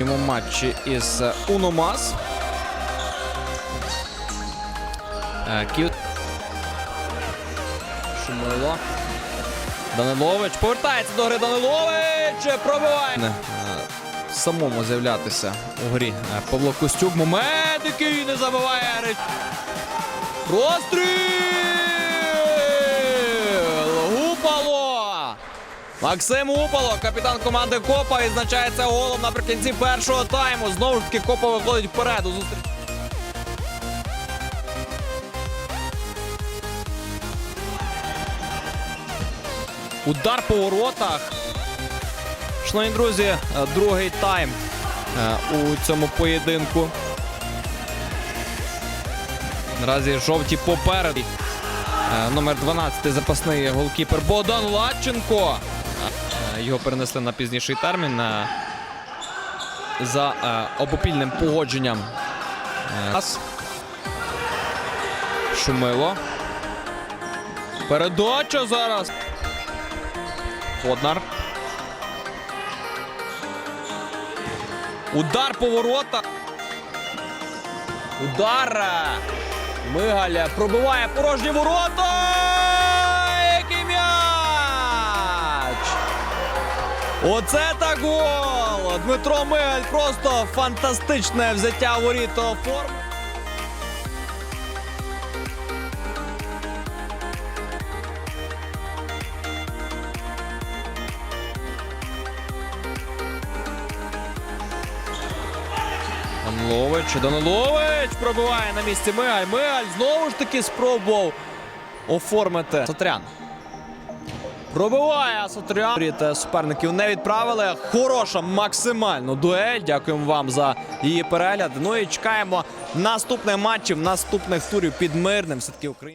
Йому матчі із е, Уномас. Е, Кіт. Шумило. Данилович повертається до гри Данилович. Пробиває. Е, Самому з'являтися у грі. Павло Костюк. Момент, який не забиває. Розстріл! Максим Упало, капітан команди Копа, відзначається голом наприкінці першого тайму. Знову ж таки, Копа виходить вперед. Удар по воротах. Шановні друзі, другий тайм е, у цьому поєдинку. Наразі жовті попереду. Е, Номер 12 запасний голкіпер Богдан Ладченко. Е, Його перенесли на пізніший термін е, за обопільним погодженням. Шумило. Передача зараз. Поднар. Удар по ворота. Мигаля пробиває порожні ворота. Який м'яч! Оце так гол! Дмитро Мигаль просто фантастичне взяття воріт форм. Данилович, Данилович пробиває на місці Мигаль. Мигаль знову ж таки спробував оформити Сотрян. Пробиває Сотрян. Суперників не відправили. Хороша максимально дуель. Дякуємо вам за її перегляд. Ну і чекаємо наступних матчів, наступних турів під мирним. Все-таки Україна.